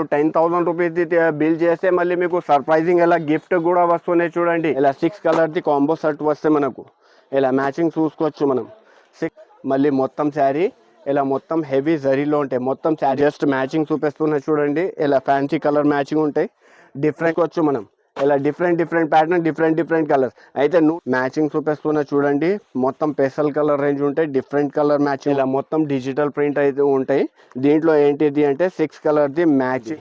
మీరు ten thousand rupees bill చేస్తే మళ్ళీ మీకు సర్ప్రైజింగ్ ఇలా గిఫ్ట్ కూడా వస్తున్నాయి చూడండి. ఇలా సిక్స్ కలర్ ది కాంబో షర్ట్ వస్తే మనకు. ఇలా మ్యాచింగ్ చూసుకోవచ్చు మనం. సిక్స్ మళ్ళీ మొత్తం శారీ ఇలా మొత్తం హెవీ జరీలో ఉంటాయి. మొత్తం శారీ జస్ట్ మ్యాచింగ్ చూపిస్తున్నాయి చూడండి. ఇలా ఫ్యాన్సీ కలర్ మ్యాచింగ్ ఉంటాయి. డిఫరెంట్ వచ్చు మనం. ఇలా different different pattern different different colours అయితే నువ్వు మ్యాచింగ్ చూపిస్తున్నా చూడండి మొత్తం పెసల్ కలర్ రేంజ్ ఉంటాయి డిఫరెంట్ కలర్ మ్యాచింగ్ ఇలా మొత్తం డిజిటల్ ప్రింట్ అయితే ఉంటాయి. దీంట్లో ఏంటిది అంటే సిక్స్ కలర్ది మ్యాచ్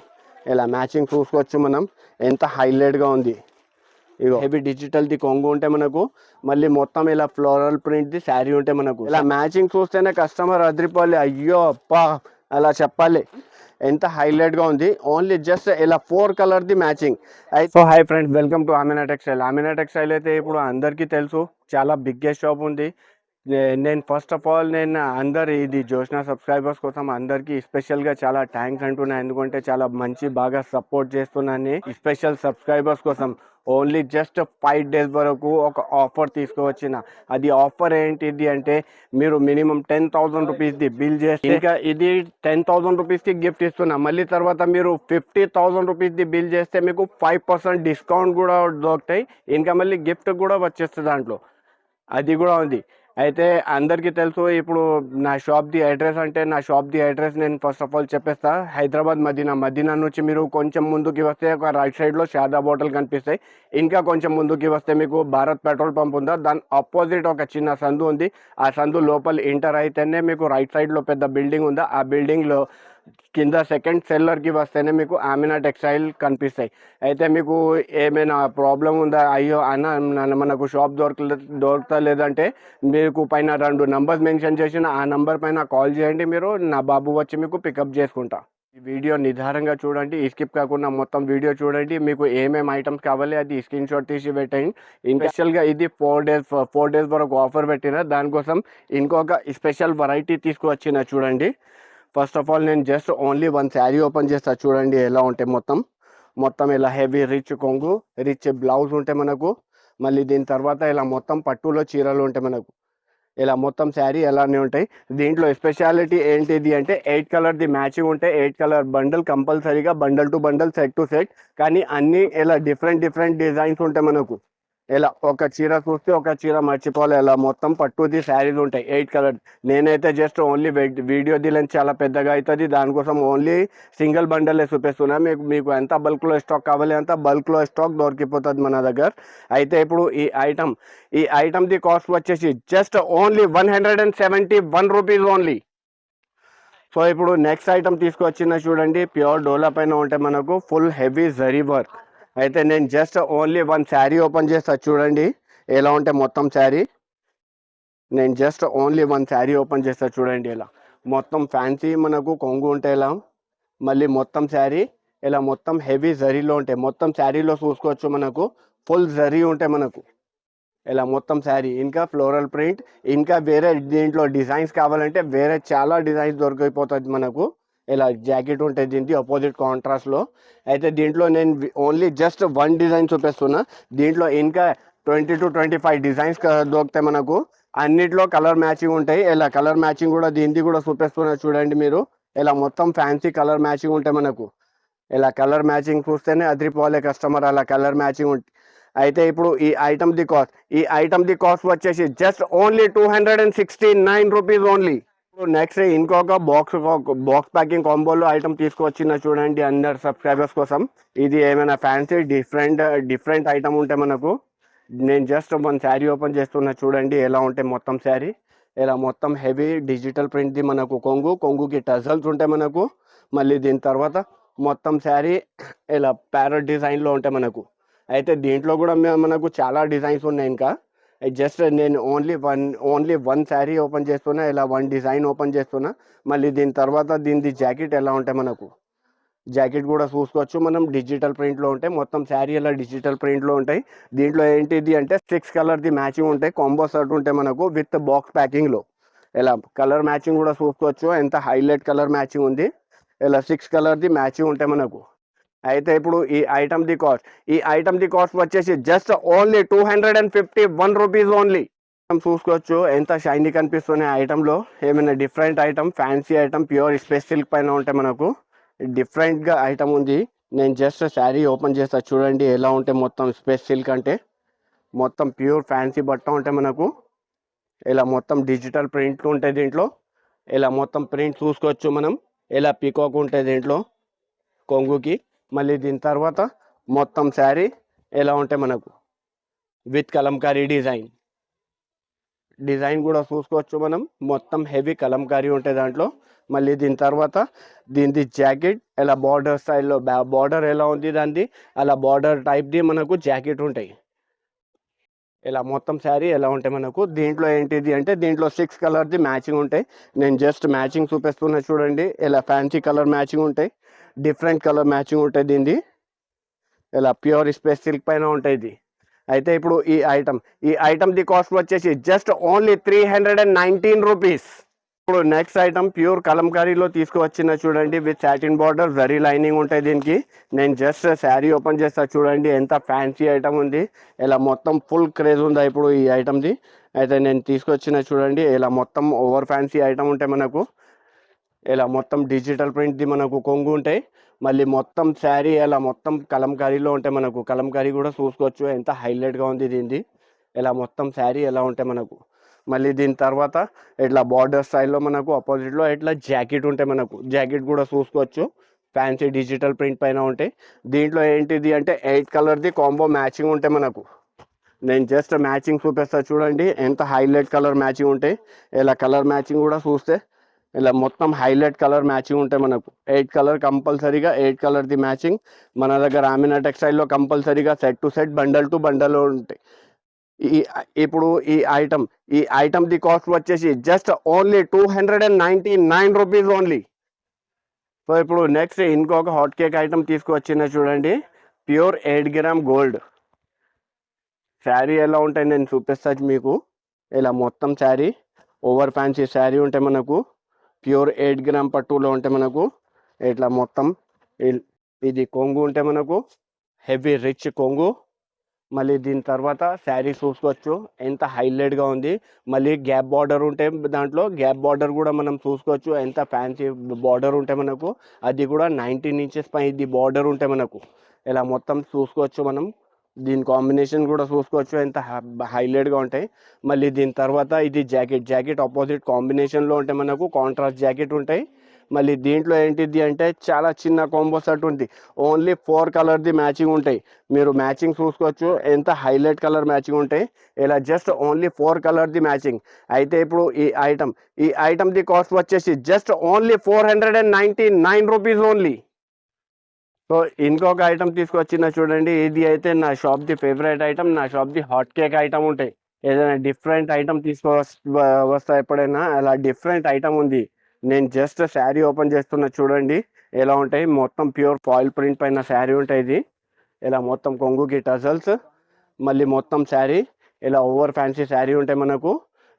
ఇలా మ్యాచింగ్ చూసుకోవచ్చు మనం. ఎంత హైలైట్గా ఉంది. ఇగో హెవీ డిజిటల్ ది కొంగు ఉంటే మనకు మళ్ళీ మొత్తం ఇలా ఫ్లోరల్ ప్రింట్ ది శారీ ఉంటే మనకు. ఇలా మ్యాచింగ్ చూస్తేనే కస్టమర్ అదిరిపోవాలి. అయ్యో అప్పా అలా చెప్పాలి. ఎంత హైలైట్గా ఉంది. ఓన్లీ జస్ట్ ఇలా four colour the matching so hi friends welcome to Amina textile Amina textile అయితే ఇప్పుడు అందరికీ తెలుసు చాలా బిగ్గెస్ట్ షాప్ ఉంది. నేను ఫస్ట్ ఆఫ్ ఆల్ నేను అందరు ఇది జోష్నా సబ్స్క్రైబర్స్ కోసం అందరికీ స్పెషల్గా చాలా థ్యాంక్స్ అంటున్నా. ఎందుకంటే చాలా మంచి బాగా సపోర్ట్ చేస్తున్నాను స్పెషల్ సబ్స్క్రైబర్స్ కోసం. ఓన్లీ జస్ట్ ఫైవ్ డేస్ వరకు ఒక ఆఫర్ తీసుకువచ్చిన. అది ఆఫర్ ఏంటిది అంటే మీరు మినిమం టెన్ థౌసండ్ రూపీస్ది బిల్ చేస్తే ఇంకా ఇది టెన్ థౌసండ్ రూపీస్కి గిఫ్ట్ ఇస్తున్నా. మళ్ళీ తర్వాత మీరు ఫిఫ్టీ థౌసండ్ రూపీస్ది బిల్ చేస్తే మీకు ఫైవ్ పర్సెంట్ డిస్కౌంట్ కూడా దొరుకుతాయి. ఇంకా మళ్ళీ గిఫ్ట్ కూడా వచ్చేస్తుంది దాంట్లో. అది కూడా ఉంది. అయితే అందరికీ తెలుసు ఇప్పుడు నా షాప్ది అడ్రస్ అంటే నా షాప్ది అడ్రస్ నేను ఫస్ట్ ఆఫ్ ఆల్ చెప్పేస్తా. హైదరాబాద్ మదీనా. మదీనా నుంచి మీరు కొంచెం ముందుకి వస్తే ఒక రైట్ సైడ్లో షాదా బాటిల్ కనిపిస్తాయి. ఇంకా కొంచెం ముందుకి వస్తే మీకు భారత్ పెట్రోల్ పంప్ ఉందా? దాని ఆపోజిట్ ఒక చిన్న సందు ఉంది. ఆ సందు లోపల ఎంటర్ అయితేనే మీకు రైట్ సైడ్లో పెద్ద బిల్డింగ్ ఉందా? ఆ బిల్డింగ్లో కింద సెకండ్ సెల్లర్కి వస్తేనే మీకు ఆమినా టెక్స్టైల్ కనిపిస్తాయి. అయితే మీకు ఏమైనా ప్రాబ్లం ఉందా? అయ్యో అన్న మనకు షాప్ దొరకలే దొరుకుతా లేదంటే మీకు పైన రెండు నంబర్స్ మెన్షన్ చేసిన ఆ నంబర్ పైన కాల్ చేయండి మీరు నా బాబు వచ్చి మీకు పికప్ చేసుకుంటా. ఈ వీడియో నిదారంగా చూడండి ఈ స్కిప్ కాకుండా మొత్తం వీడియో చూడండి మీకు ఏమేమి ఐటమ్స్ కావాలి అది స్క్రీన్ షాట్ తీసి పెట్టండి. స్పెషల్గా ఇది ఫోర్ డేస్ ఫోర్ డేస్ వరకు ఆఫర్ పెట్టిన దానికోసం ఇంకొక స్పెషల్ వెరైటీ తీసుకువచ్చిన చూడండి. ఫస్ట్ ఆఫ్ ఆల్ నేను just only one sari open చేస్తా. చూడండి ఎలా ఉంటాయి మొత్తం. మొత్తం ఇలా హెవీ రిచ్ కొంగు రిచ్ బ్లౌజ్ ఉంటే మనకు. మళ్ళీ దీని తర్వాత ఇలా మొత్తం పట్టులో చీరలు ఉంటాయి మనకు. ఇలా మొత్తం శారీ ఎలానే ఉంటాయి. దీంట్లో స్పెషాలిటీ ఏంటిది అంటే ఎయిట్ కలర్ ది మ్యాచింగ్ ఉంటే ఎయిట్ కలర్ బండల్ కంపల్సరీగా bundle to bundle set to set కానీ అన్నీ ఇలా డిఫరెంట్ డిఫరెంట్ డిజైన్స్ ఉంటాయి మనకు. ఇలా ఒక చీర చూస్తే ఒక చీర మర్చిపోవాలి ఇలా మొత్తం పట్టుది శారీస్ ఉంటాయి. ఎయిట్ కలర్ నేనైతే జస్ట్ ఓన్లీ వీడియో దిలని చాలా పెద్దగా అవుతుంది దానికోసం ఓన్లీ సింగిల్ బండలే చూపిస్తున్నా. మీకు మీకు ఎంత బల్క్లో స్టాక్ కావాలి అంత బల్క్లో స్టాక్ దొరికిపోతుంది మన దగ్గర. అయితే ఇప్పుడు ఈ ఐటమ్ ఈ ఐటమ్ది కాస్ట్ వచ్చేసి just only one hundred and seventy one rupees only so ఇప్పుడు నెక్స్ట్ ఐటమ్ తీసుకొచ్చిన చూడండి. ప్యూర్ డోలా పైన ఉంటే మనకు ఫుల్ హెవీ జరీ వర్క్ అయితే నేను just only one sari open చేస్తా చూడండి. ఎలా ఉంటే మొత్తం శారీ నేను just only one sari open చేస్తా చూడండి ఇలా మొత్తం ఫ్యాన్సీ మనకు కొంగు ఉంటే ఇలా మళ్ళీ మొత్తం శారీ ఇలా మొత్తం హెవీ జరీలో ఉంటాయి మొత్తం శారీలో చూసుకోవచ్చు మనకు. ఫుల్ జరీ ఉంటాయి మనకు. ఇలా మొత్తం శారీ ఇంకా ఫ్లోరల్ ప్రింట్ ఇంకా వేరే దీంట్లో డిజైన్స్ కావాలంటే వేరే చాలా డిజైన్స్ దొరికిపోతుంది మనకు. ఇలా జాకెట్ ఉంటుంది దీనికి అపోజిట్ కాంట్రాస్ట్లో అయితే దీంట్లో నేను ఓన్లీ జస్ట్ వన్ డిజైన్ చూపిస్తున్నా. దీంట్లో ఇంకా twenty to twenty five designs దొరుకుతాయి మనకు. అన్నిట్లో కలర్ మ్యాచింగ్ ఉంటాయి. ఇలా కలర్ మ్యాచింగ్ కూడా దీనికి కూడా చూపిస్తున్నా చూడండి మీరు. ఇలా మొత్తం ఫ్యాన్సీ కలర్ మ్యాచింగ్ ఉంటాయి మనకు. ఇలా కలర్ మ్యాచింగ్ చూస్తేనే అదిరిపోలే కస్టమర్ అలా కలర్ మ్యాచింగ్ ఉంటుంది అయితే ఇప్పుడు ఈ ఐటమ్ ది కాస్ట్ ఈ ఐటమ్ ది కాస్ట్ వచ్చేసి just only two hundred and sixty nine rupees only next ఇంకొక బాక్స్ బాక్స్ ప్యాకింగ్ కాంబోలో ఐటమ్ తీసుకొచ్చిన చూడండి అందరు సబ్స్క్రైబర్స్ కోసం. ఇది ఏమైనా ఫ్యాన్సీ డిఫరెంట్ డిఫరెంట్ ఐటమ్ ఉంటే మనకు. నేను జస్ట్ మన శారీ ఓపెన్ చేస్తున్నా చూడండి ఎలా ఉంటాయి మొత్తం శారీ ఇలా మొత్తం హెవీ డిజిటల్ ప్రింట్ది మనకు కొంగు. కొంగుకి టజల్స్ ఉంటాయి మనకు. మళ్ళీ దీని తర్వాత మొత్తం శారీ ఇలా ప్యారట్ డిజైన్లో ఉంటాయి మనకు. అయితే దీంట్లో కూడా మనకు చాలా డిజైన్స్ ఉన్నాయి ఇంకా. జస్ట్ uh, నేను only one only one sari open చేస్తున్నా ఇలా వన్ డిజైన్ ఓపెన్ చేస్తున్నా. మళ్ళీ దీని తర్వాత దీనిది జాకెట్ ఎలా ఉంటాయి మనకు జాకెట్ కూడా చూసుకోవచ్చు. మనం డిజిటల్ ప్రింట్లో ఉంటాయి. మొత్తం శారీ ఎలా డిజిటల్ ప్రింట్లో ఉంటాయి. దీంట్లో ఏంటిది అంటే సిక్స్ కలర్ది మ్యాచింగ్ ఉంటాయి. కాంబో షర్ట్ ఉంటాయి మనకు విత్ బాక్స్ ప్యాకింగ్లో ఇలా కలర్ మ్యాచింగ్ కూడా చూసుకోవచ్చు. ఎంత హైలైట్ కలర్ మ్యాచింగ్ ఉంది. ఇలా సిక్స్ కలర్ది మ్యాచింగ్ ఉంటాయి మనకు. అయితే ఇప్పుడు ఈ ఐటమ్ ది కాస్ట్ ఈ ఐటమ్ ది కాస్ట్ వచ్చేసి just only two hundred and fifty one rupees only చూసుకోవచ్చు ఎంత షైనీ కనిపిస్తున్నాయి ఐటెంలో ఏమైనా different item fancy item pure space silk పైన ఉంటాయి మనకు డిఫరెంట్గా ఐటమ్ ఉంది. నేను జస్ట్ శారీ ఓపెన్ చేస్తా. చూడండి ఎలా ఉంటే మొత్తం స్పేస్ సిల్క్ అంటే. మొత్తం ప్యూర్ ఫ్యాన్సీ బట్ట ఉంటే మనకు ఇలా మొత్తం డిజిటల్ ప్రింట్లు ఉంటాయి దీంట్లో. ఇలా మొత్తం ప్రింట్ చూసుకోవచ్చు మనం. ఇలా పీకాక్ ఉంటాయి దీంట్లో కొంగుకి. మళ్ళీ దీని తర్వాత మొత్తం శారీ ఎలా ఉంటే మనకు విత్ కలంకారీ డిజైన్. డిజైన్ కూడా చూసుకోవచ్చు మనం. మొత్తం హెవీ కలంకారీ ఉంటే దాంట్లో. మళ్ళీ దీని తర్వాత దీనిది జాకెట్ ఇలా బార్డర్ స్టైల్లో బార్డర్ ఎలా ఉంది దానిది అలా బార్డర్ టైప్ది మనకు జాకెట్ ఉంటాయి. ఇలా మొత్తం శారీ ఎలా ఉంటాయి మనకు దీంట్లో ఏంటిది అంటే దీంట్లో సిక్స్ కలర్ది మ్యాచింగ్ ఉంటాయి. నేను జస్ట్ మ్యాచింగ్ చూపిస్తున్నా చూడండి. ఇలా ఫ్యాన్సీ కలర్ మ్యాచింగ్ ఉంటాయి. డిఫరెంట్ కలర్ మ్యాచింగ్ ఉంటాయి ఇది ఇలా ప్యూర్ స్పేస్ సిల్క్ పైన ఉంటుంది. అయితే ఇప్పుడు ఈ ఐటమ్ ఈ ఐటమ్ ది కాస్ట్ వచ్చేసి just only three hundred and nineteen rupees. ఇప్పుడు నెక్స్ట్ ఐటమ్ ప్యూర్ కలంకారీలో తీసుకువచ్చిన చూడండి with satin border very lining ఉంటాయి దీనికి. నేను జస్ట్ శారీ ఓపెన్ చేస్తా చూడండి ఎంత ఫ్యాన్సీ ఐటమ్ ఉంది. ఇలా మొత్తం ఫుల్ క్రేజ్ ఉందా ఇప్పుడు ఈ ఐటమ్ది అయితే నేను తీసుకొచ్చిన చూడండి ఇలా మొత్తం ఓవర్ ఫ్యాన్సీ ఐటమ్ ఉంటాయి మనకు ఇలా మొత్తం డిజిటల్ ప్రింట్ది మనకు కొంగు ఉంటాయి. మళ్ళీ మొత్తం శారీ ఇలా మొత్తం కలంకారీలో ఉంటాయి మనకు కలంకారీ కూడా చూసుకోవచ్చు. ఎంత హైలైట్గా ఉంది దీనిది. ఇలా మొత్తం శారీ ఎలా ఉంటాయి మనకు. మళ్ళీ దీని తర్వాత ఇట్లా బార్డర్ స్టైల్లో మనకు ఆపోజిట్లో ఇట్లా జాకెట్ ఉంటాయి మనకు. జాకెట్ కూడా చూసుకోవచ్చు. ఫ్యాన్సీ డిజిటల్ ప్రింట్ పైన ఉంటాయి. దీంట్లో ఏంటిది అంటే ఎయిట్ కలర్ది కాంబో మ్యాచింగ్ ఉంటాయి మనకు. నేను జస్ట్ మ్యాచింగ్ చూపిస్తా చూడండి. ఎంత హైలైట్ కలర్ మ్యాచింగ్ ఉంటాయి. ఇలా కలర్ మ్యాచింగ్ కూడా చూస్తే ఇలా మొత్తం హైలైట్ కలర్ మ్యాచింగ్ ఉంటాయి మనకు. ఎయిట్ కలర్ కంపల్సరీగా ఎయిట్ కలర్ది మ్యాచింగ్. మన దగ్గర ఆమినా టెక్స్టైల్లో కంపల్సరీగా set to set bundle to bundle ఉంటాయి. ఈ ఇప్పుడు ఈ ఐటమ్ ఈ ఐటమ్ ది కాస్ట్ వచ్చేసి just only two hundred and ninety nine rupees only so ఇప్పుడు నెక్స్ట్ ఇంకొక హాట్ కేక్ ఐటమ్ తీసుకువచ్చిన చూడండి. Pure eight gram gold sari ఎలా ఉంటాయి నేను చూపిస్తాను మీకు. ఇలా మొత్తం శారీ ఓవర్ ఫ్యాన్సీ శారీ ఉంటే మనకు. ప్యూర్ ఎయిట్ గ్రామ్ పట్టులో ఉంటే మనకు ఇట్లా మొత్తం ఇల్- ఇది కొంగు ఉంటే మనకు హెవీ రిచ్ కొంగు. మళ్ళీ దీని తర్వాత శారీ చూసుకోవచ్చు. ఎంత హైలైట్గా ఉంది. మళ్ళీ గ్యాప్ బార్డర్ ఉంటే దాంట్లో గ్యాప్ బార్డర్ కూడా మనం చూసుకోవచ్చు. ఎంత ఫ్యాన్సీ బార్డర్ ఉంటే మనకు. అది కూడా నైన్టీన్ ఇంచెస్ పై ఇది బార్డర్ ఉంటే మనకు. ఇలా మొత్తం చూసుకోవచ్చు మనం. దీని కాంబినేషన్ కూడా చూసుకోవచ్చు. ఎంత హైలైట్గా ఉంటాయి. మళ్ళీ దీని తర్వాత ఇది జాకెట్ జాకెట్ ఆపోజిట్ కాంబినేషన్లో ఉంటే మనకు కాంట్రాస్ట్ జాకెట్ ఉంటాయి. మళ్ళీ దీంట్లో ఏంటిది అంటే చాలా చిన్న కాంబో సెట్ ఉంది. ఓన్లీ ఫోర్ కలర్ది మ్యాచింగ్ ఉంటాయి. మీరు మ్యాచింగ్ చూసుకోవచ్చు. ఎంత హైలైట్ కలర్ మ్యాచింగ్ ఉంటాయి. ఇలా జస్ట్ ఓన్లీ ఫోర్ కలర్ది మ్యాచింగ్ అయితే ఇప్పుడు ఈ ఐటమ్ ఈ ఐటమ్ది కాస్ట్ వచ్చేసి just only four hundred and ninety nine rupees only so ఇంకొక ఐటమ్ తీసుకొచ్చిన చూడండి. ఇది అయితే నా షాప్ది ఫేవరెట్ ఐటమ్ నా షాప్ది హాట్ కేక్ ఐటమ్ ఉంటాయి. ఏదైనా డిఫరెంట్ ఐటమ్ తీసుకో వస్తా ఎప్పుడైనా అలా డిఫరెంట్ ఐటమ్ ఉంది. నేను జస్ట్ శారీ ఓపెన్ చేస్తున్నా చూడండి. ఎలా ఉంటాయి? మొత్తం ప్యూర్ ఫాయిల్ ప్రింట్ పైన శారీ ఉంటాయి ఇది. ఇలా మొత్తం కొంగుకి టజల్స్ మళ్ళీ మొత్తం శారీ ఇలా ఓవర్ ఫ్యాన్సీ శారీ ఉంటాయి మనకు.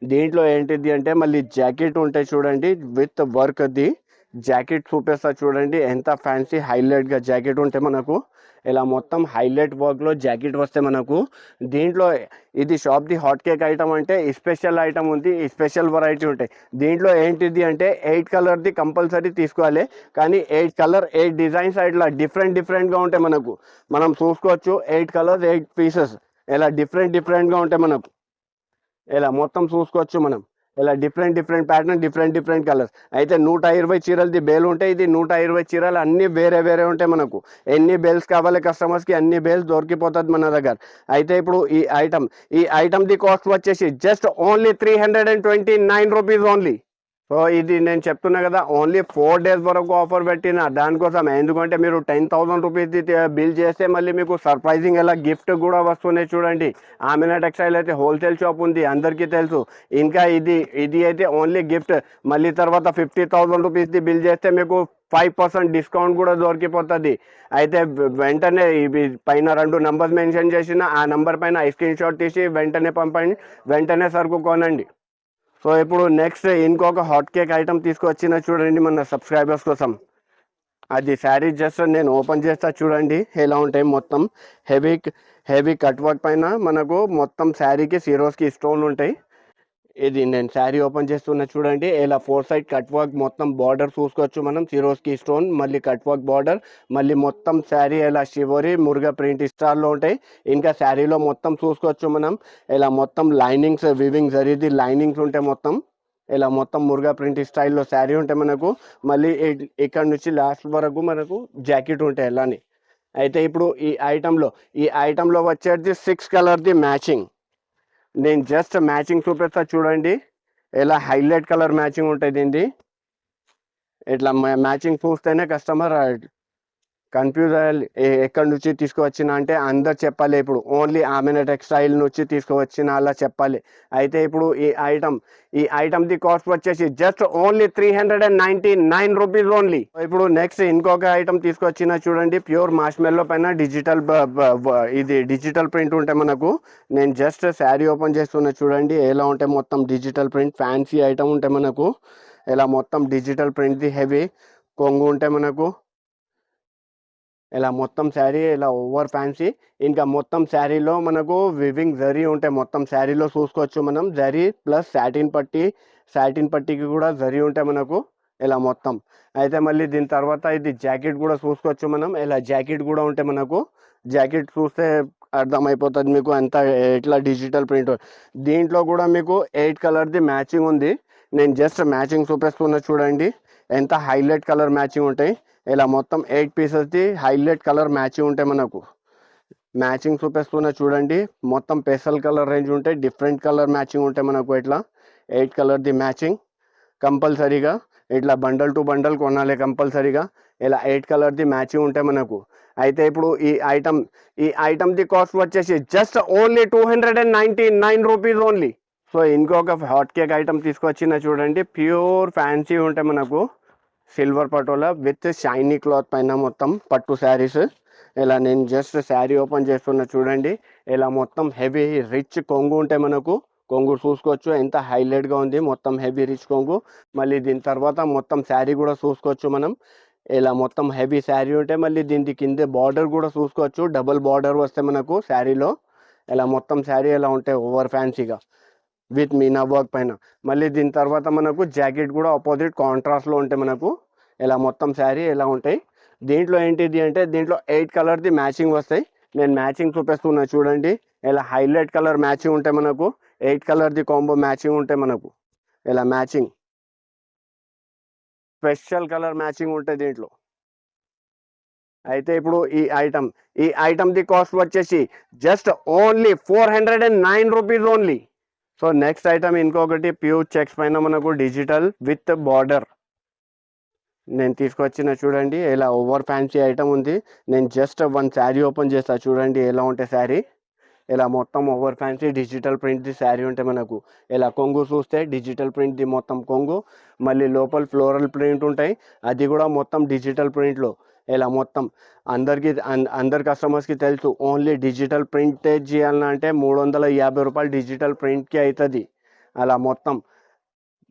దీంట్లో ఏంటిది అంటే మళ్ళీ జాకెట్ ఉంటాయి చూడండి విత్ వర్క్ది జాకెట్ చూపిస్తా చూడండి. ఎంత ఫ్యాన్సీ హైలైట్గా జాకెట్ ఉంటే మనకు. ఇలా మొత్తం హైలైట్ వర్క్లో జాకెట్ వస్తే మనకు. దీంట్లో ఇది షాప్ది హాట్ కేక్ ఐటమ్ అంటే స్పెషల్ ఐటమ్ ఉంది స్పెషల్ వెరైటీ ఉంటాయి. దీంట్లో ఏంటిది అంటే ఎయిట్ కలర్ది కంపల్సరీ తీసుకోవాలి. కానీ ఎయిట్ కలర్ ఎయిట్ డిజైన్స్ ఇట్లా డిఫరెంట్ డిఫరెంట్గా ఉంటాయి మనకు. మనం చూసుకోవచ్చు ఎయిట్ కలర్స్ ఎయిట్ పీసెస్ ఇలా డిఫరెంట్ డిఫరెంట్గా ఉంటాయి మనకు. ఇలా మొత్తం చూసుకోవచ్చు మనం. ఇలా different different pattern different different colours అయితే నూట ఇరవై చీరలది బేల్ ఉంటాయి ఇది నూట ఇరవై చీరలు అన్ని వేరే వేరే ఉంటాయి మనకు. ఎన్ని బేల్స్ కావాలి కస్టమర్స్కి అన్ని బేల్స్ దొరికిపోతుంది మన దగ్గర. అయితే ఇప్పుడు ఈ ఐటమ్ ఈ ఐటమ్ది కాస్ట్ వచ్చేసి just only three hundred and twenty nine rupees only so ఇది నేను చెప్తున్నా కదా ఓన్లీ ఫోర్ డేస్ వరకు ఆఫర్ పెట్టిన దానికోసం ఎందుకంటే మీరు టెన్ థౌసండ్ రూపీస్ది బిల్ చేస్తే మళ్ళీ మీకు సర్ప్రైజింగ్ ఎలా గిఫ్ట్ కూడా వస్తున్నాయి చూడండి. ఆమెనా టెక్స్టైల్ అయితే హోల్సేల్ షాప్ ఉంది అందరికీ తెలుసు. ఇంకా ఇది ఇది అయితే ఓన్లీ గిఫ్ట్ మళ్ళీ తర్వాత ఫిఫ్టీ థౌసండ్ రూపీస్ది బిల్ చేస్తే మీకు ఫైవ్ పర్సెంట్ డిస్కౌంట్ కూడా దొరికిపోతుంది. అయితే వెంటనే ఇవి పైన రెండు నంబర్స్ మెన్షన్ చేసిన ఆ నంబర్ పైన స్క్రీన్ షాట్ తీసి వెంటనే పంపండి వెంటనే సరుకు కొనండి. సో ఇప్పుడు నెక్స్ట్ ఇంకొక హాట్ కేక్ ఐటమ్ తీసుకొచ్చిన చూడండి మన సబ్స్క్రైబర్స్ కోసం. అది శారీ జస్ట్ నేను ఓపెన్ చేస్తా చూడండి ఎలా ఉంటాయి మొత్తం. హెవీ హెవీ కట్ వర్క్ పైన మనకు మొత్తం శారీకి సీరోస్కి స్టోన్ ఉంటాయి. ఇది నేను శారీ ఓపెన్ చేస్తున్నా చూడండి. ఇలా ఫోర్ సైడ్ కట్ వర్క్ మొత్తం బార్డర్ చూసుకోవచ్చు మనం. సిరోస్కి స్టోన్ మళ్ళీ కట్ వర్క్ బార్డర్ మళ్ళీ మొత్తం శారీ ఇలా షివోరి మురుగా ప్రింట్ స్టార్లో ఉంటాయి. ఇంకా శారీలో మొత్తం చూసుకోవచ్చు మనం. ఇలా మొత్తం లైనింగ్స్ వివింగ్ జరిగింది లైనింగ్స్ ఉంటాయి మొత్తం. ఇలా మొత్తం మురుగా ప్రింట్ స్టైల్లో శారీ ఉంటాయి మనకు. మళ్ళీ ఇక్కడ నుంచి లాస్ట్ వరకు మనకు జాకెట్ ఉంటాయి ఇలాని అయితే ఇప్పుడు ఈ ఐటెంలో ఈ ఐటెంలో వచ్చేది సిక్స్ కలర్ది మ్యాచింగ్. నేను జస్ట్ మ్యాచింగ్ చూపిస్తా చూడండి. ఎలా హైలైట్ కలర్ మ్యాచింగ్ ఉంటుంది ఇట్లా మ్యాచింగ్ చూస్తేనే కస్టమర్ కన్ఫ్యూజ్ అయ్యాలి. ఎక్కడి నుంచి తీసుకువచ్చిన అంటే అందరు చెప్పాలి. ఇప్పుడు ఓన్లీ ఆమెన టెక్స్టైల్ నుంచి తీసుకువచ్చిన అలా చెప్పాలి. అయితే ఇప్పుడు ఈ ఐటమ్ ఈ ఐటమ్ ది కాస్ట్ వచ్చేసి just only three hundred and ninety nine rupees only. ఇప్పుడు నెక్స్ట్ ఇంకొక ఐటమ్ తీసుకొచ్చిన చూడండి ప్యూర్ మాష్మెల్లో పైన డిజిటల్ ఇది డిజిటల్ ప్రింట్ ఉంటే మనకు నేను జస్ట్ శారీ ఓపెన్ చేస్తున్నా చూడండి ఎలా ఉంటే మొత్తం డిజిటల్ ప్రింట్ ఫ్యాన్సీ ఐటమ్ ఉంటే మనకు ఇలా మొత్తం డిజిటల్ ప్రింట్ది హెవీ కొంగు ఉంటే మనకు ఇలా మొత్తం శారీ ఇలా ఓవర్ ఫ్యాన్సీ. ఇంకా మొత్తం శారీలో మనకు వివింగ్ జరీ ఉంటాయి మొత్తం శారీలో చూసుకోవచ్చు మనం. జరీ ప్లస్ శాటిన్ పట్టి శాటిన్ పట్టీకి కూడా జరీ ఉంటాయి మనకు ఇలా మొత్తం. అయితే మళ్ళీ దీని తర్వాత ఇది జాకెట్ కూడా చూసుకోవచ్చు మనం. ఇలా జాకెట్ కూడా ఉంటే మనకు జాకెట్ చూస్తే అర్థమైపోతుంది మీకు ఎంత ఎట్లా డిజిటల్ ప్రింట్. దీంట్లో కూడా మీకు ఎయిట్ కలర్ది మ్యాచింగ్ ఉంది. నేను జస్ట్ మ్యాచింగ్ చూపిస్తున్నా చూడండి. ఎంత హైలైట్ కలర్ మ్యాచింగ్ ఉంటాయి. ఇలా మొత్తం ఎయిట్ పీసెస్ది హైలైట్ కలర్ మ్యాచింగ్ ఉంటాయి మనకు. మ్యాచింగ్ చూపిస్తున్నా చూడండి. మొత్తం పెసల్ కలర్ రేంజ్ ఉంటాయి. డిఫరెంట్ కలర్ మ్యాచింగ్ ఉంటాయి మనకు ఇట్లా. ఎయిట్ కలర్ది మ్యాచింగ్ కంపల్సరీగా. ఇట్లా బండల్ టు బండల్ కొనాలి కంపల్సరీగా. ఇలా ఎయిట్ కలర్ది మ్యాచింగ్ ఉంటాయి మనకు. అయితే ఇప్పుడు ఈ ఐటమ్ ఈ ఐటమ్ది కాస్ట్ వచ్చేసి just only two hundred and ninety nine rupees only so ఇంకొక హాట్ కేక్ ఐటమ్ తీసుకొచ్చిన చూడండి. ప్యూర్ ఫ్యాన్సీ ఉంటాయి మనకు. Silver patola with shiny cloth పైన మొత్తం పట్టు శారీస్. ఇలా నేను జస్ట్ శారీ ఓపెన్ చేస్తున్నా చూడండి. ఇలా మొత్తం హెవీ రిచ్ కొంగు ఉంటాయి మనకు కొంగు చూసుకోవచ్చు. ఎంత హైలైట్గా ఉంది మొత్తం హెవీ రిచ్ కొంగు. మళ్ళీ దీని తర్వాత మొత్తం శారీ కూడా చూసుకోవచ్చు మనం. ఇలా మొత్తం హెవీ శారీ ఉంటే మళ్ళీ దీనికి కింద బార్డర్ కూడా చూసుకోవచ్చు. డబుల్ బార్డర్ వస్తే మనకు శారీలో. ఇలా మొత్తం శారీ ఇలా ఉంటాయి ఓవర్ ఫ్యాన్సీగా. విత్ మీనా వర్క్ పైన. మళ్ళీ దీని తర్వాత మనకు జాకెట్ కూడా ఆపోజిట్ కాంట్రాస్ట్లో ఉంటాయి మనకు ఇలా మొత్తం శారీ ఎలా ఉంటాయి. దీంట్లో ఏంటిది అంటే దీంట్లో ఎయిట్ కలర్ది మ్యాచింగ్ వస్తాయి. నేను మ్యాచింగ్ చూపిస్తున్నా చూడండి. ఇలా హైలైట్ కలర్ మ్యాచింగ్ ఉంటాయి మనకు ఎయిట్ కలర్ది కాంబో మ్యాచింగ్ ఉంటాయి మనకు ఇలా మ్యాచింగ్ స్పెషల్ కలర్ మ్యాచింగ్ ఉంటాయి దీంట్లో. అయితే ఇప్పుడు ఈ ఐటమ్ ఈ ఐటమ్ది కాస్ట్ వచ్చేసి just only four hundred and nine rupees only so next item ఇంకొకటి ప్యూర్ చెక్స్ పైన మనకు డిజిటల్ విత్ బార్డర్ నేను తీసుకొచ్చిన చూడండి ఇలా ఓవర్ ఫ్యాన్సీ ఐటమ్ ఉంది. నేను జస్ట్ వన్ శారీ ఓపెన్ చేస్తా చూడండి ఎలా ఉంటే శారీ ఇలా మొత్తం ఓవర్ ఫ్యాన్సీ డిజిటల్ ప్రింట్ది శారీ ఉంటే మనకు. ఇలా కొంగు చూస్తే డిజిటల్ ప్రింట్ది మొత్తం కొంగు. మళ్ళీ లోపల ఫ్లోరల్ ప్రింట్ ఉంటాయి. అది కూడా మొత్తం డిజిటల్ ప్రింట్లో ఇలా మొత్తం అందరికి అందరి కస్టమర్స్కి తెలుసు ఓన్లీ డిజిటల్ ప్రింట్ చేయాలంటే మూడు వందల యాభై రూపాయలు డిజిటల్ ప్రింట్కి అవుతుంది అలా మొత్తం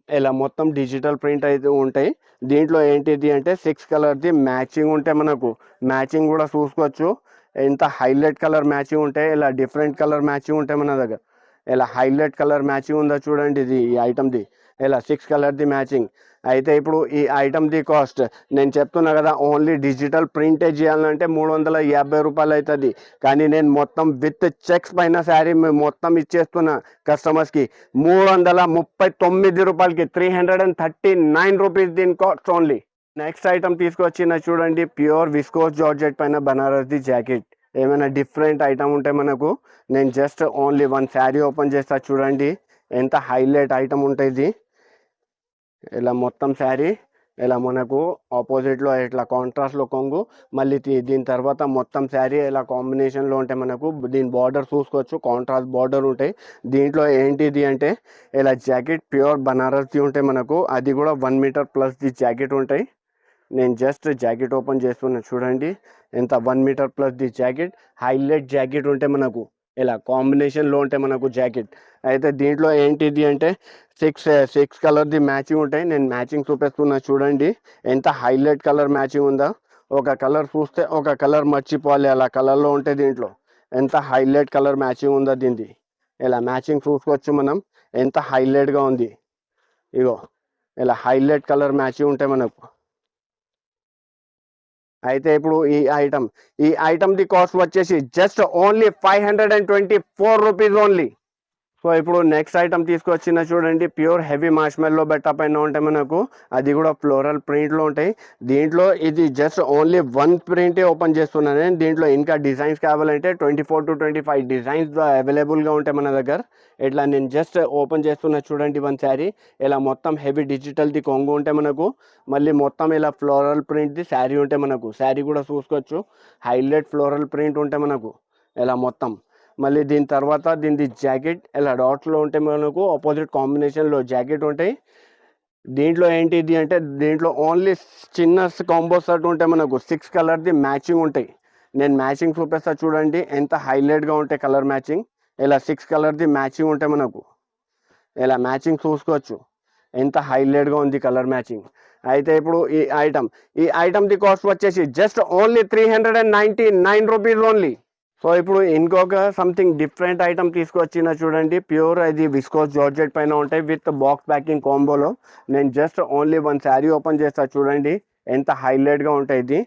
ఇలా మొత్తం డిజిటల్ ప్రింట్ అయితే ఉంటాయి. దీంట్లో ఏంటిది అంటే సిక్స్ కలర్ది మ్యాచింగ్ ఉంటే మనకు మ్యాచింగ్ కూడా చూసుకోవచ్చు. ఎంత హైలైట్ కలర్ మ్యాచింగ్ ఉంటాయి ఇలా డిఫరెంట్ కలర్ మ్యాచింగ్ ఉంటాయి మన దగ్గర. ఇలా హైలైట్ కలర్ మ్యాచింగ్ ఉందో చూడండి ఇది ఈ ఐటమ్ది ఇలా సిక్స్ కలర్ది మ్యాచింగ్. అయితే ఇప్పుడు ఈ ఐటమ్ది కాస్ట్. నేను చెప్తున్నా కదా ఓన్లీ డిజిటల్ ప్రింటే చేయాలంటే మూడు వందల యాభై రూపాయలు అవుతుంది కానీ నేను మొత్తం విత్ చెక్స్ పైన శారీ మొత్తం ఇచ్చేస్తున్నా కస్టమర్స్కి. మూడు వందల ముప్పై తొమ్మిది రూపాయలకి three hundred and thirty nine rupees దీని కాస్ట్ ఓన్లీ. నెక్స్ట్ ఐటమ్ తీసుకొచ్చిన చూడండి ప్యూర్ విస్కోస్ జార్జెట్ పైన బనారస్ది జాకెట్. ఏమైనా డిఫరెంట్ ఐటమ్ ఉంటే మనకు నేను just only one sari open చేస్తా చూడండి. ఎంత హైలైట్ ఐటమ్ ఉంటుంది ఇలా మొత్తం శారీ ఇలా మనకు ఆపోజిట్లో ఇట్లా కాంట్రాస్ట్లో కొంగు మళ్ళీ దీని తర్వాత మొత్తం శారీ ఇలా కాంబినేషన్లో ఉంటే మనకు దీని బార్డర్ చూసుకోవచ్చు కాంట్రాస్ట్ బార్డర్ ఉంటాయి. దీంట్లో ఏంటిది అంటే ఇలా జాకెట్ ప్యూర్ బనారస్ది ఉంటే మనకు అది కూడా one metre plus the jacket ఉంటాయి. నేను జస్ట్ జాకెట్ ఓపెన్ చేస్తున్నాను చూడండి. ఎంత one metre plus the jacket highlight jacket ఉంటే మనకు ఇలా కాంబినేషన్లో ఉంటే మనకు జాకెట్. అయితే దీంట్లో ఏంటిది అంటే సిక్స్ సిక్స్ కలర్ది మ్యాచింగ్ ఉంటాయి. నేను మ్యాచింగ్ చూపిస్తున్నా చూడండి. ఎంత హైలైట్ కలర్ మ్యాచింగ్ ఉందా. ఒక కలర్ చూస్తే ఒక కలర్ మర్చిపోవాలి. అలా కలర్లో ఉంటే దీంట్లో ఎంత హైలైట్ కలర్ మ్యాచింగ్ ఉందో దీనిది ఇలా మ్యాచింగ్ చూసుకోవచ్చు మనం. ఎంత హైలైట్గా ఉంది. ఇగో ఇలా హైలైట్ కలర్ మ్యాచింగ్ ఉంటాయి మనకు అయితే ఇప్పుడు ఈ ఐటమ్ ఈ ఐటమ్ ది కాస్ట్ వచ్చేసి just only five hundred and twenty four rupees only so ఇప్పుడు నెక్స్ట్ ఐటమ్ తీసుకొచ్చిన చూడండి ప్యూర్ హెవీ మార్ష్మెల్లో బెట్ట పైన ఉంటాయి మనకు అది కూడా ఫ్లోరల్ ప్రింట్లో ఉంటాయి. దీంట్లో ఇది జస్ట్ ఓన్లీ వన్ ప్రింటే ఓపెన్ చేస్తున్నాను నేను. దీంట్లో ఇంకా డిజైన్స్ కావాలంటే twenty four to twenty five designs అవైలబుల్గా ఉంటాయి మన దగ్గర. ఇట్లా నేను జస్ట్ ఓపెన్ చేస్తున్నా చూడండి వన్ శారీ ఇలా మొత్తం హెవీ డిజిటల్ది కొంగు ఉంటే మనకు మళ్ళీ మొత్తం ఇలా ఫ్లోరల్ ప్రింట్ది శారీ ఉంటే మనకు. శారీ కూడా చూసుకోవచ్చు. హైలైట్ ఫ్లోరల్ ప్రింట్ ఉంటే మనకు. ఇలా మొత్తం. మళ్ళీ దీని తర్వాత దీనిది జాకెట్ ఇలా డాట్లో ఉంటే మనకు ఆపోజిట్ కాంబినేషన్లో జాకెట్ ఉంటాయి. దీంట్లో ఏంటిది అంటే దీంట్లో ఓన్లీ చిన్న కాంబో షర్ట్ ఉంటే మనకు సిక్స్ కలర్ది మ్యాచింగ్ ఉంటాయి. నేను మ్యాచింగ్ చూపిస్తా చూడండి ఎంత హైలైట్గా ఉంటాయి కలర్ మ్యాచింగ్ ఇలా సిక్స్ కలర్ది మ్యాచింగ్ ఉంటాయి మనకు ఇలా మ్యాచింగ్ చూసుకోవచ్చు. ఎంత హైలైట్గా ఉంది కలర్ మ్యాచింగ్ అయితే ఇప్పుడు ఈ ఐటమ్ ఈ ఐటమ్ది కాస్ట్ వచ్చేసి just only three hundred and ninety nine rupees only so ఇప్పుడు ఇంకొక సంథింగ్ డిఫరెంట్ ఐటమ్ తీసుకొచ్చిన చూడండి. ప్యూర్ అది విస్కోస్ జార్జెట్ పైన ఉంటాయి. విత్ బాక్స్ ప్యాకింగ్ కాంబోలో నేను just only one sari open చేస్తా చూడండి. ఎంత హైలైట్గా ఉంటాయి ఇది.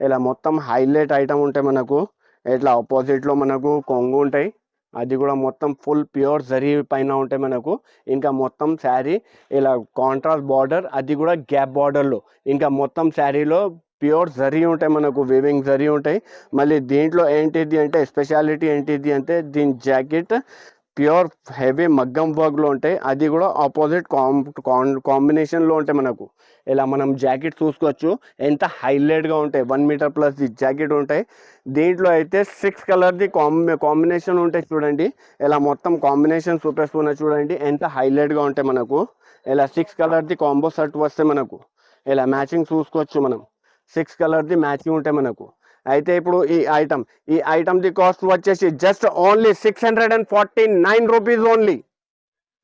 ఇలా మొత్తం హైలైట్ ఐటమ్ ఉంటాయి మనకు. ఇట్లా ఆపోజిట్లో మనకు కొంగు ఉంటాయి. అది కూడా మొత్తం ఫుల్ ప్యూర్ జరీ పైన ఉంటాయి మనకు. ఇంకా మొత్తం శారీ ఇలా కాంట్రాస్ట్ బార్డర్ అది కూడా గ్యాప్ బార్డర్లో ఇంకా మొత్తం శారీలో ప్యూర్ జరీ ఉంటాయి మనకు వివింగ్ జరీ ఉంటాయి. మళ్ళీ దీంట్లో ఏంటిది అంటే స్పెషాలిటీ ఏంటిది అంటే దీని జాకెట్ ప్యూర్ హెవీ మగ్గం వర్క్లో ఉంటాయి. అది కూడా ఆపోజిట్ కాం కాంబినేషన్లో ఉంటాయి మనకు. ఇలా మనం జాకెట్ చూసుకోవచ్చు. ఎంత హైలైట్గా ఉంటాయి. One metre plus the jacket ఉంటాయి. దీంట్లో అయితే సిక్స్ కలర్ది కాంబి కాంబినేషన్ ఉంటాయి చూడండి. ఇలా మొత్తం కాంబినేషన్ చూపిస్తున్నా చూడండి. ఎంత హైలైట్గా ఉంటాయి మనకు. ఇలా సిక్స్ కలర్ది కాంబో షర్ట్ వస్తే మనకు. ఇలా మ్యాచింగ్ చూసుకోవచ్చు మనం. సిక్స్ కలర్ది మ్యాచింగ్ ఉంటాయి మనకు. అయితే ఇప్పుడు ఈ ఐటమ్ ఈ ఐటమ్ది కాస్ట్ వచ్చేసి just only six hundred and forty nine rupees only.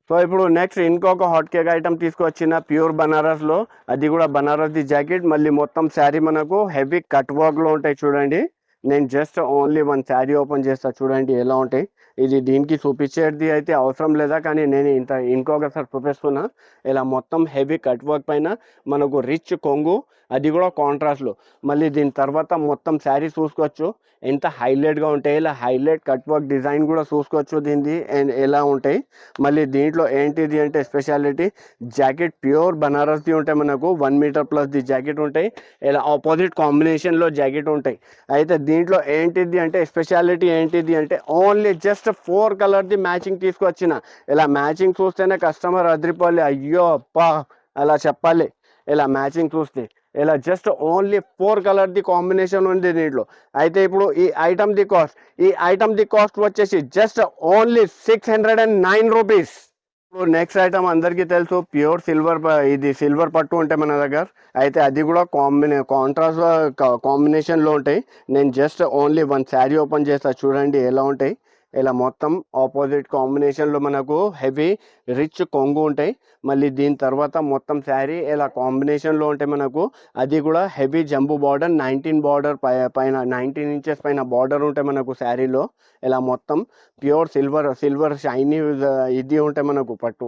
So ఇప్పుడు నెక్స్ట్ ఇంకొక హాట్ కేక్ ఐటమ్ తీసుకొచ్చిన ప్యూర్ బనారస్లో అది కూడా బనారస్ది జాకెట్ మళ్ళీ మొత్తం శారీ మనకు హెవీ కట్ వర్క్లో ఉంటాయి చూడండి. నేను just only one sari open చేస్తా చూడండి ఎలా ఉంటాయి. ఇది దీనికి చూపించేది అయితే అవసరం లేదా కానీ నేను ఇంత ఇంకొకసారి చూపిస్తున్నా. ఇలా మొత్తం హెవీ కట్ వర్క్ పైన మనకు రిచ్ కొంగు అది కూడా కాంట్రాస్ట్లో మళ్ళీ దీని తర్వాత మొత్తం శారీ చూసుకోవచ్చు. ఎంత హైలైట్గా ఉంటాయి ఇలా హైలైట్ కట్ వర్క్ డిజైన్ కూడా చూసుకోవచ్చు దీనిది అండ్ ఎలా ఉంటాయి. మళ్ళీ దీంట్లో ఏంటిది అంటే స్పెషాలిటీ జాకెట్ ప్యూర్ బనారస్ది ఉంటాయి మనకు one metre plus the jacket ఉంటాయి. ఇలా ఆపోజిట్ కాంబినేషన్లో జాకెట్ ఉంటాయి. అయితే దీంట్లో ఏంటిది అంటే స్పెషాలిటీ ఏంటిది అంటే ఓన్లీ జస్ట్ ఫోర్ కలర్ది మ్యాచింగ్ తీసుకొచ్చిన. ఇలా మ్యాచింగ్ చూస్తేనే కస్టమర్ అదిరిపోవాలి అయ్యో అప్పా అలా చెప్పాలి. ఇలా మ్యాచింగ్ చూస్తే ఇలా జస్ట్ ఓన్లీ ఫోర్ కలర్ది కాంబినేషన్ ఉంది దీంట్లో. అయితే ఇప్పుడు ఈ ఐటమ్ ది కాస్ట్ ఈ ఐటమ్ ది కాస్ట్ వచ్చేసి just only six hundred and nine rupees. ఇప్పుడు నెక్స్ట్ ఐటమ్ అందరికీ తెలుసు ప్యూర్ సిల్వర్ ఇది సిల్వర్ పట్టు ఉంటాయి మన దగ్గర. అయితే అది కూడా కాంబినే కాంట్రాస్ట్ కాంబినేషన్లో ఉంటాయి. నేను just only one sari open చేస్తా చూడండి ఎలా ఉంటాయి. ఇలా మొత్తం ఆపోజిట్ కాంబినేషన్లో మనకు హెవీ రిచ్ కొంగు ఉంటాయి. మళ్ళీ దీని తర్వాత మొత్తం శారీ ఇలా కాంబినేషన్లో ఉంటే మనకు అది కూడా heavy jumbo border nineteen border పైన నైన్టీన్ ఇంచెస్ పైన బార్డర్ ఉంటే మనకు శారీలో ఇలా మొత్తం ప్యూర్ సిల్వర్ సిల్వర్ షైనీ ఇది ఉంటే మనకు పట్టు.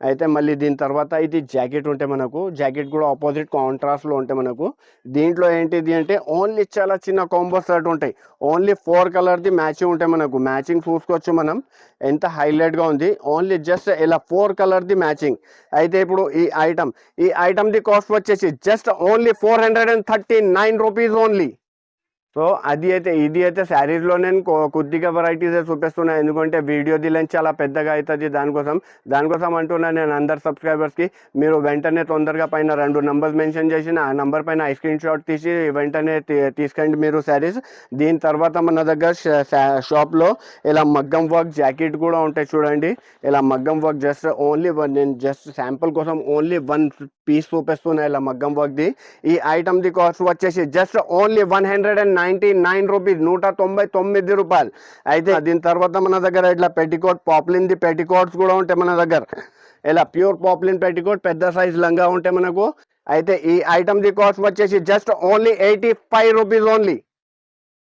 అయితే మళ్ళీ దీని తర్వాత ఇది జాకెట్ ఉంటే మనకు జాకెట్ కూడా ఆపోజిట్ కాంట్రాస్ట్లో ఉంటే మనకు. దీంట్లో ఏంటిది అంటే ఓన్లీ చాలా చిన్న కాంబో షర్ట్ ఉంటాయి. ఓన్లీ ఫోర్ కలర్ది మ్యాచింగ్ ఉంటాయి మనకు. మ్యాచింగ్ చూసుకోవచ్చు మనం. ఎంత హైలైట్గా ఉంది. ఓన్లీ జస్ట్ ఇలా ఫోర్ కలర్ది మ్యాచింగ్ అయితే ఇప్పుడు ఈ ఐటమ్ ఈ ఐటమ్ది కాస్ట్ వచ్చేసి just only four hundred and thirty nine rupees only so అది అయితే ఇది అయితే శారీస్లో నేను కొ- కొద్దిగా వెరైటీస్ చూపిస్తున్నాను ఎందుకంటే వీడియో లెంత్ చాలా పెద్దగా అవుతుంది దానికోసం. దానికోసం అంటున్నా నేను అందరు సబ్స్క్రైబర్స్కి మీరు వెంటనే తొందరగా పైన రెండు నెంబర్స్ మెన్షన్ చేసిన ఆ నెంబర్ పైన స్క్రీన్ షాట్ తీసి వెంటనే తీ- తీసుకోండి మీరు శారీస్. దీని తర్వాత మన దగ్గర షాప్లో ఇలా మగ్గం వర్క్ జాకెట్ కూడా ఉంటాయి చూడండి. ఇలా మగ్గం వర్క్ జస్ట్ ఓన్లీ వన్ నేను జస్ట్ శాంపుల్ కోసం ఓన్లీ వన్ పీస్ చూపిస్తున్నా ఇలా మగ్గం వర్క్ది ఈ ఐటమ్ది కాస్ట్ వచ్చేసి just only one hundred and ninety nine rupees నూట తొంభై తొమ్మిది రూపాయలు. అయితే దీని తర్వాత మన దగ్గర ఇట్లా పెట్టికోట్ పాపులిన్ది పెట్టికోట్స్ కూడా ఉంటాయి మన దగ్గర. ఇలా ప్యూర్ పాపులిన్ పెట్టికోట్ పెద్ద సైజ్ లంగా ఉంటాయి మనకు. అయితే ఈ ఐటమ్ది కాస్ట్ వచ్చేసి just only eighty five rupees only